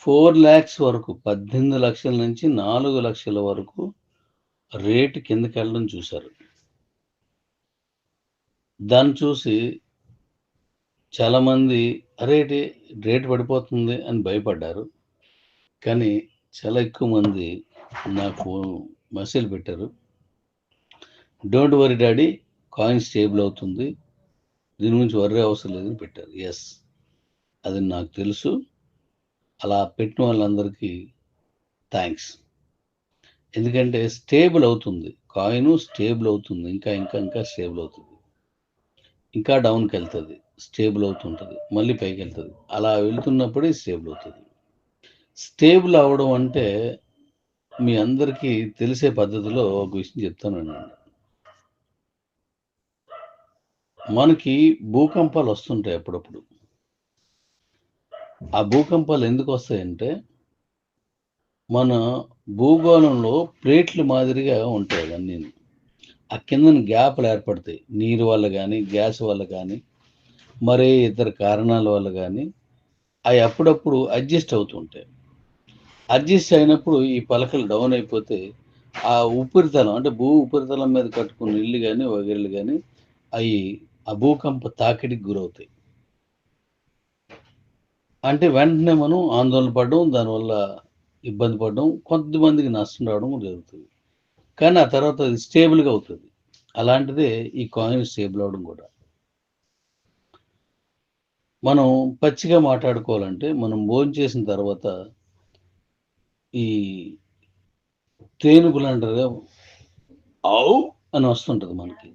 Four lakhs వరకు పద్దెనిమిది లక్షల నుంచి నాలుగు లక్షల వరకు రేటు కిందకి వెళ్ళడం చూశారు. దాన్ని చూసి చాలామంది రేటు రేటు పడిపోతుంది అని భయపడ్డారు. కానీ చాలా ఎక్కువ మంది నాకు మెసేజ్ పెట్టారు. Don't worry daddy coin stable అవుతుంది. దీని గురించి వర్రే అవసరం లేదని పెట్టారు. ఎస్ అది నాకు తెలుసు. అలా పెట్టిన వాళ్ళందరికీ థ్యాంక్స్ ఎందుకంటే స్టేబుల్ అవుతుంది. కాయిన్ స్టేబుల్ అవుతుంది. ఇంకా ఇంకా ఇంకా స్టేబుల్ అవుతుంది. ఇంకా డౌన్కి వెళ్తుంది. స్టేబుల్ అవుతుంటుంది. మళ్ళీ పైకి వెళ్తుంది. అలా వెళ్తున్నప్పుడే స్టేబుల్ అవుతుంది. స్టేబుల్ అవ్వడం అంటే మీ అందరికీ తెలిసే పద్ధతిలో ఒక విషయం చెప్తానండి మనకి భూకంపాలు వస్తుంటాయి అప్పుడప్పుడు. ఆ భూకంపాలు ఎందుకు వస్తాయంటే మన భూగోళంలో ప్లేట్లు మాదిరిగా ఉంటాయి అవన్నీ. ఆ కిందన గ్యాప్లు ఏర్పడతాయి. నీరు వల్ల కానీ గ్యాస్ వల్ల కానీ మరే ఇతర కారణాల వల్ల కానీ అవి అప్పుడప్పుడు అడ్జస్ట్ అవుతుంటాయి. అడ్జస్ట్ అయినప్పుడు ఈ పలకలు డౌన్ అయిపోతే ఆ ఉపరితలం అంటే భూ ఉపరితలం మీద కట్టుకున్న ఇల్లు కానీ వగేళ్ళు కానీ అవి ఆ భూకంప తాకిడికి గురవుతాయి. అంటే వెంటనే మనం ఆందోళన పడడం దానివల్ల ఇబ్బంది పడడం కొంతమందికి నష్టం రావడం జరుగుతుంది. కానీ ఆ తర్వాత అది స్టేబుల్గా అవుతుంది. అలాంటిదే ఈ కాయిన్ స్టేబుల్ అవడం కూడా. మనం పచ్చిగా మాట్లాడుకోవాలంటే మనం భోజనం చేసిన తర్వాత ఈ తేనుగులు అంటారు ఆవు అని వస్తుంటుంది మనకి.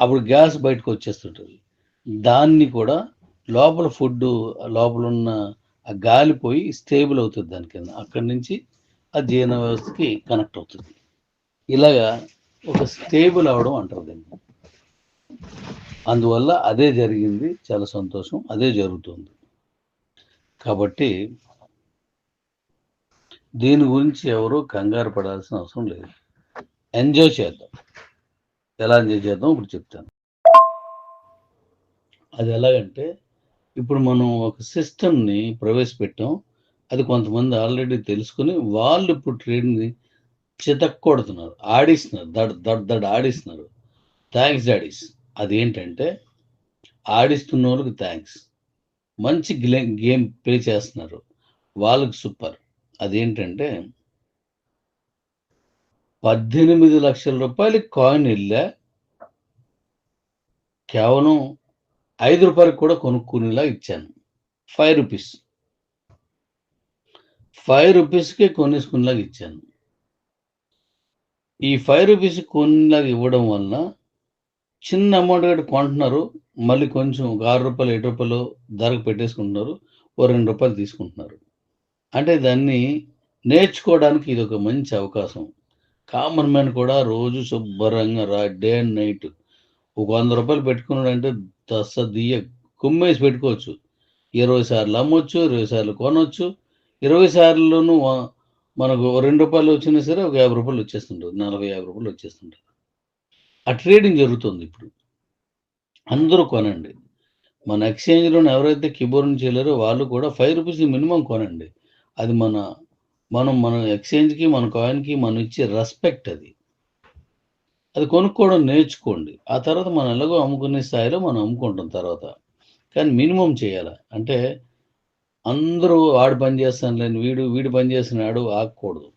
అప్పుడు గ్యాస్ బయటకు వచ్చేస్తుంటుంది. దాన్ని కూడా లోపల ఫుడ్ లోపల ఉన్న ఆ గాలి పోయి స్టేబుల్ అవుతుంది దాని కింద. అక్కడి నుంచి ఆ జీర్ణ వ్యవస్థకి కనెక్ట్ అవుతుంది. ఇలాగా ఒక స్టేబుల్ అవడం అంటారు దీన్ని. అందువల్ల అదే జరిగింది చాలా సంతోషం అదే జరుగుతుంది. కాబట్టి దీని గురించి ఎవరు కంగారు పడాల్సిన అవసరం లేదు. ఎంజాయ్ చేద్దాం. ఎలా ఎంజాయ్ చేద్దాం? ఇప్పుడు చెప్తాను. అది ఎలాగంటే ఇప్పుడు మనం ఒక సిస్టమ్ని ప్రవేశపెట్టాం. అది కొంతమంది ఆల్రెడీ తెలుసుకుని వాళ్ళు ఇప్పుడు ట్రేడ్ని చితక్కొడుతున్నారు ఆడిస్తున్నారు దడ్ దడ్ దడ్ ఆడిస్తున్నారు. థ్యాంక్స్ డాడీస్ అదేంటంటే ఆడిస్తున్న వాళ్ళకి థ్యాంక్స్ మంచి గేమ్ ప్లే చేస్తున్నారు. వాళ్ళకి సూపర్ అదేంటంటే పద్దెనిమిది లక్షల రూపాయలు కాయిన్ వెళ్ళా. కేవలం ఐదు రూపాయలకు కూడా కొనుక్కునేలా ఇచ్చాను. Five rupees. ఫైవ్ రూపీస్కే కొనేసుకునేలాగా ఇచ్చాను. ఈ ఫైవ్ రూపీస్ కొనేలాగా ఇవ్వడం వలన చిన్న అమౌంట్ కట్టి కొంటున్నారు మళ్ళీ కొంచెం ఒక ఆరు రూపాయలు ఏడు రూపాయలు ధరకు పెట్టేసుకుంటున్నారు ఓ రెండు రూపాయలు తీసుకుంటున్నారు. అంటే దాన్ని నేర్చుకోవడానికి ఇది ఒక మంచి అవకాశం. కామన్ మ్యాన్ కూడా రోజు శుభ్రంగా రా డే అండ్ నైట్ ఒక వంద రూపాయలు పెట్టుకున్నాడు అంటే దస్త దియ్య కుమ్మేసి పెట్టుకోవచ్చు. ఇరవై సార్లు అమ్మొచ్చు ఇరవై సార్లు కొనవచ్చు ఇరవై సార్లును మనకు రెండు రూపాయలు వచ్చినా సరే ఒక యాభై రూపాయలు వచ్చేస్తుంటుంది నలభై యాభై రూపాయలు వచ్చేస్తుంటుంది ఆ ట్రేడింగ్ జరుగుతుంది ఇప్పుడు. అందరూ కొనండి. మన ఎక్స్చేంజ్లో ఎవరైతే కీబోర్డ్ చేయలేరో వాళ్ళు కూడా ఫైవ్ రూపీస్ మినిమం కొనండి. అది మన మనం మన ఎక్స్చేంజ్కి మన కాయిన్కి మనం ఇచ్చే రెస్పెక్ట్ అది. అది కొనుక్కోవడం నేర్చుకోండి. ఆ తర్వాత మనం ఎలాగో అమ్ముకునే స్థాయిలో మనం అమ్ముకుంటాం తర్వాత. కానీ మినిమం చేయాలి? అంటే అందరూ వాడు పని చేస్తాను లేని వీడు వీడు పని చేస్తున్నాడు ఆగకూడదు.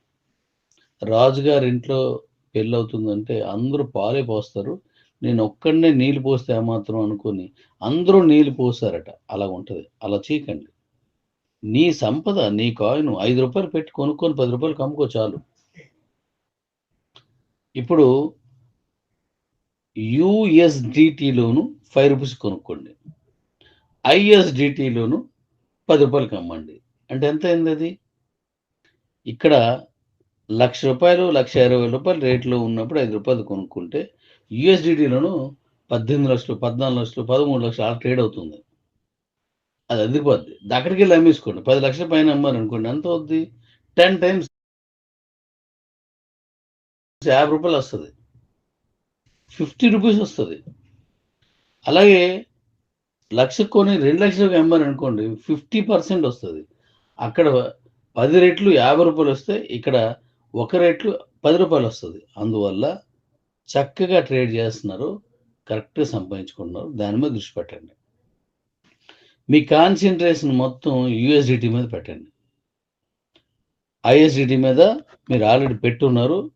రాజుగారి ఇంట్లో పెళ్ళి అవుతుందంటే అందరూ పాలే పోస్తారు. నేను ఒక్కడనే నీళ్ళు పోస్తే ఏమాత్రం అనుకొని అందరూ నీళ్ళు పోసారట. అలా ఉంటుంది. అలా చీకండి నీ సంపద నీ కాయిన్ ఐదు రూపాయలు పెట్టి కొనుక్కొని పది రూపాయలు కమ్ముకో చాలు. ఇప్పుడు యుఎస్డిటీలోను ఫైవ్ రూపీస్ కొనుక్కోండి. ఐఎస్డిటీలోను పది రూపాయలకి అమ్మండి. అంటే ఎంత అయింది అది? ఇక్కడ లక్ష రూపాయలు లక్ష ఇరవై వేల రూపాయలు రేట్లో ఉన్నప్పుడు ఐదు రూపాయలు కొనుక్కుంటే యుఎస్డిటీలోను పద్దెనిమిది లక్షలు పద్నాలుగు లక్షలు పదమూడు లక్షలు అలా ట్రేడ్ అవుతుంది. అది అదిరిపోద్ది అక్కడికి వెళ్ళి అమ్మేసుకోండి. పది లక్షల పైన అమ్మారు అనుకోండి ఎంత అవుద్ది? టెన్ టైమ్స్ యాభై రూపాయలు వస్తుంది. ఫిఫ్టీ రూపీస్ వస్తుంది. అలాగే లక్ష కొని రెండు లక్షలకు అమ్మారు అనుకోండి ఫిఫ్టీ పర్సెంట్ వస్తుంది. అక్కడ పది రేట్లు యాభై రూపాయలు వస్తే ఇక్కడ ఒక రేట్లు పది రూపాయలు వస్తుంది. అందువల్ల చక్కగా ట్రేడ్ చేస్తున్నారు కరెక్ట్గా సంపాదించుకుంటున్నారు. దాని మీద దృష్టి పెట్టండి. మీ కాన్సన్ట్రేషన్ మొత్తం యుఎస్డిటీ మీద పెట్టండి. ఐఎస్డిటీ మీద మీరు ఆల్రెడీ పెట్టున్నారు.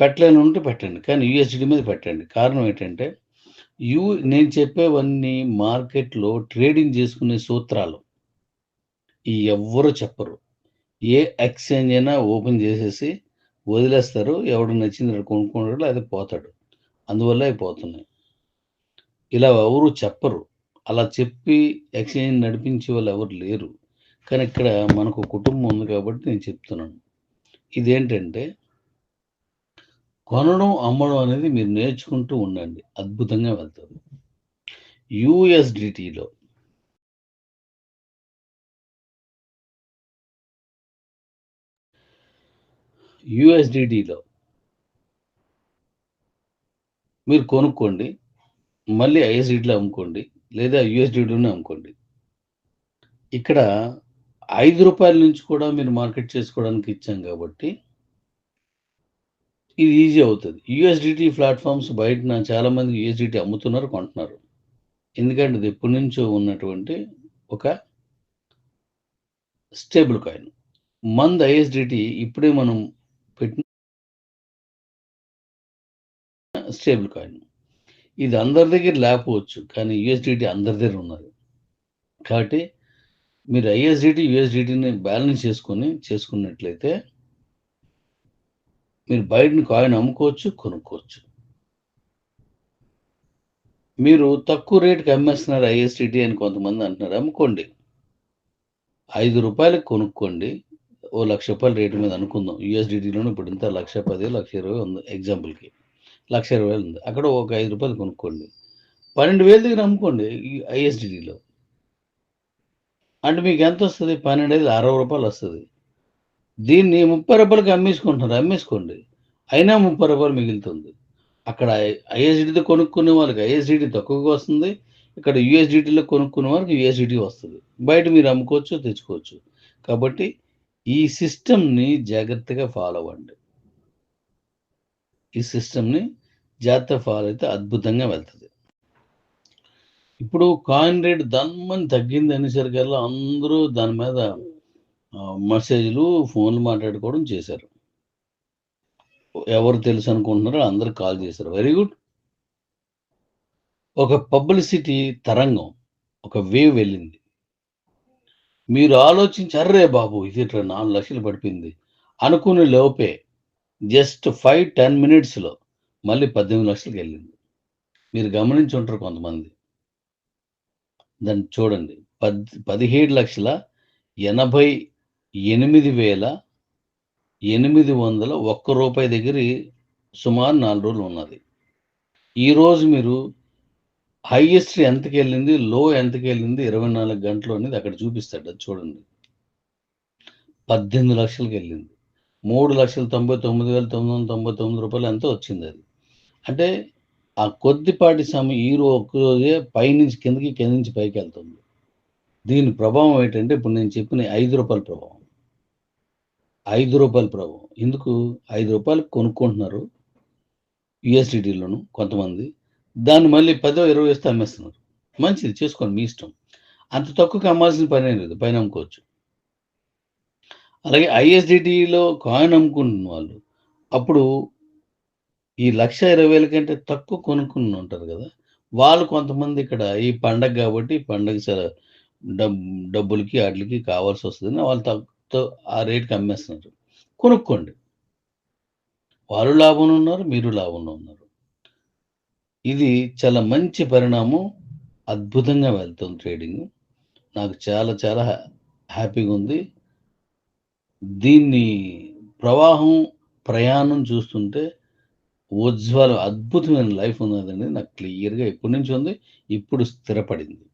పెట్టలేని ఉంటే పెట్టండి. కానీ యూఎస్డి మీద పెట్టండి. కారణం ఏంటంటే యూ నేను చెప్పేవన్నీ మార్కెట్లో ట్రేడింగ్ చేసుకునే సూత్రాలు ఎవ్వరు చెప్పరు. ఏ ఎక్స్చేంజ్ అయినా ఓపెన్ చేసేసి వదిలేస్తారు. ఎవడు నచ్చింది కొనుక్కుంటాడు అది పోతాడు. అందువల్ల అవి పోతున్నాయి. ఇలా ఎవరు చెప్పరు. అలా చెప్పి ఎక్స్చేంజ్ నడిపించే వాళ్ళు ఎవరు లేరు. కానీ ఇక్కడ మనకు కుటుంబం ఉంది కాబట్టి నేను చెప్తున్నాను. ఇదేంటంటే కొనడం అమ్మడం అనేది మీరు నేర్చుకుంటూ ఉండండి. అద్భుతంగా వెళ్తుంది. యుఎస్డిటీలో యుఎస్డిటీలో మీరు కొనుక్కోండి. మళ్ళీ ఐఎస్డిటీలో అమ్ముకోండి. లేదా యుఎస్డిటీలోనే అమ్ముకోండి. ఇక్కడ ఐదు రూపాయల నుంచి కూడా మీరు మార్కెట్ చేసుకోవడానికి ఇచ్చాం కాబట్టి ఇది ఈజీ అవుతుంది. యుఎస్డిటీ ప్లాట్ఫామ్స్ బయట చాలామంది యుఎస్డిటీ అమ్ముతున్నారు కొంటున్నారు. ఎందుకంటే ఇది ఎప్పటి నుంచో ఉన్నటువంటి ఒక స్టేబుల్ కాయిన్ మంద్ ఐఎస్డిటీ ఇప్పుడే మనం పెట్టిన స్టేబుల్ కాయిన్ ఇది అందరి దగ్గర లేకపోవచ్చు కానీ యుఎస్డిటీ అందరి దగ్గర ఉన్నది. కాబట్టి మీరు ఐఎస్డిటీ యుఎస్డిటీని బ్యాలెన్స్ చేసుకొని చేసుకున్నట్లయితే మీరు బయటని కాయిన్ అమ్ముకోవచ్చు కొనుక్కోవచ్చు. మీరు తక్కువ రేటుకి అమ్మేస్తున్నారు ఐఎస్టిటీ అని కొంతమంది అంటున్నారు అమ్ముకోండి. ఐదు రూపాయలకు కొనుక్కోండి. ఓ లక్ష రూపాయల రేటు మీద అనుకుందాం. యూఎస్డిటీలోనే ఇప్పుడు ఇంత లక్ష పది లక్ష ఇరవై ఉంది ఎగ్జాంపుల్కి. లక్ష ఇరవై వేలు ఉంది. అక్కడ ఒక ఐదు రూపాయలు కొనుక్కోండి. పన్నెండు వేల దగ్గర అమ్ముకోండి ఐఎస్డిటీలో. అంటే మీకు ఎంత వస్తుంది? పన్నెండు ఐదు అరవై రూపాయలు వస్తుంది. దీన్ని ముప్పై రూపాయలకి అమ్మేసుకుంటున్నారు. అమ్మేసుకోండి. అయినా ముప్పై రూపాయలు మిగులుతుంది. అక్కడ ఐఎస్డితో కొనుక్కునే వాళ్ళకి ఐఎస్డిటీ తక్కువగా వస్తుంది. ఇక్కడ యుఎస్డిటీలో కొనుక్కునే వాళ్ళకి యుఎస్డిటీ వస్తుంది. బయట మీరు అమ్ముకోవచ్చు తెచ్చుకోవచ్చు. కాబట్టి ఈ సిస్టమ్ని జాగ్రత్తగా ఫాలో అవ్వండి. ఈ సిస్టమ్ని జాగ్రత్త ఫాలో అయితే అద్భుతంగా వెళ్తుంది. ఇప్పుడు కాయిన్ రేట్ దమ్మని తగ్గింది అనేసరికల్లా అందరూ దాని మీద మెసేజ్లు ఫోన్లు మాట్లాడుకోవడం చేశారు. ఎవరు తెలుసు అనుకుంటున్నారో అందరు కాల్ చేశారు. Very good. ఒక పబ్లిసిటీ తరంగం ఒక వేవ్ వెళ్ళింది. మీరు ఆలోచించారే బాబు ఇది ఇట్లా నాలుగు లక్షలు పడిపోయింది. అనుకునే లోపే జస్ట్ ఫైవ్ టెన్ మినిట్స్లో మళ్ళీ పద్దెనిమిది లక్షలకు వెళ్ళింది. మీరు గమనించి ఉంటారు కొంతమంది. దాన్ని చూడండి. పద్ పదిహేడు లక్షల ఎనభై ఎనిమిది వేల ఎనిమిది వందల ఒక్క రూపాయి దగ్గర సుమారు నాలుగు రోజులు ఉన్నది. ఈరోజు మీరు హైయెస్ట్ ఎంతకి వెళ్ళింది లో ఎంతకి వెళ్ళింది ఇరవై నాలుగు గంటలు అనేది అక్కడ చూపిస్తాడు. అది చూడండి. పద్దెనిమిది లక్షలకి వెళ్ళింది. మూడు లక్షల తొంభై తొమ్మిది వేల తొమ్మిది వందల తొంభై తొమ్మిది రూపాయలు ఎంతో వచ్చింది అది. అంటే ఆ కొద్దిపాటి సమయం ఈ రోజే పైనుంచి కిందకి కింద నుంచి పైకి వెళ్తుంది. దీని ప్రభావం ఏంటంటే ఇప్పుడు నేను చెప్పిన ఐదు రూపాయల ప్రభావం. ఐదు రూపాయలు ప్రభావం ఎందుకు? ఐదు రూపాయలు కొనుక్కుంటున్నారు యుఎస్డిటీలోను కొంతమంది. దాన్ని మళ్ళీ పదో ఇరవై వేస్తే అమ్మేస్తున్నారు. మంచిది చేసుకోండి మీ ఇష్టం. అంత తక్కువకి అమ్మాల్సిన పని లేదు పైన అమ్ముకోవచ్చు. అలాగే ఐఎస్డిటీలో కాయిన్ అమ్ముకుంటున్న వాళ్ళు అప్పుడు ఈ లక్ష ఇరవై వేల కంటే తక్కువ కొనుక్కుని ఉంటారు కదా వాళ్ళు కొంతమంది ఇక్కడ ఈ పండగ కాబట్టి పండగ స- డబ్బు డబ్బులకి వాటికి కావాల్సి వస్తుందని వాళ్ళు తక్కువ ఆ రేట్కి అమ్మేస్తున్నారు కొనుక్కోండి. వాళ్ళు లాభంలో ఉన్నారు మీరు లాభంలో ఉన్నారు. ఇది చాలా మంచి పరిణామం. అద్భుతంగా వెళ్తుంది ట్రేడింగ్. నాకు చాలా చాలా హ్యా- హ్యాపీగా ఉంది. దీన్ని ప్రవాహం ప్రయాణం చూస్తుంటే ఉజ్వల అద్భుతమైన లైఫ్ ఉన్నదండి. నాకు క్లియర్గా ఎప్పటి నుంచి ఉంది ఇప్పుడు స్థిరపడింది.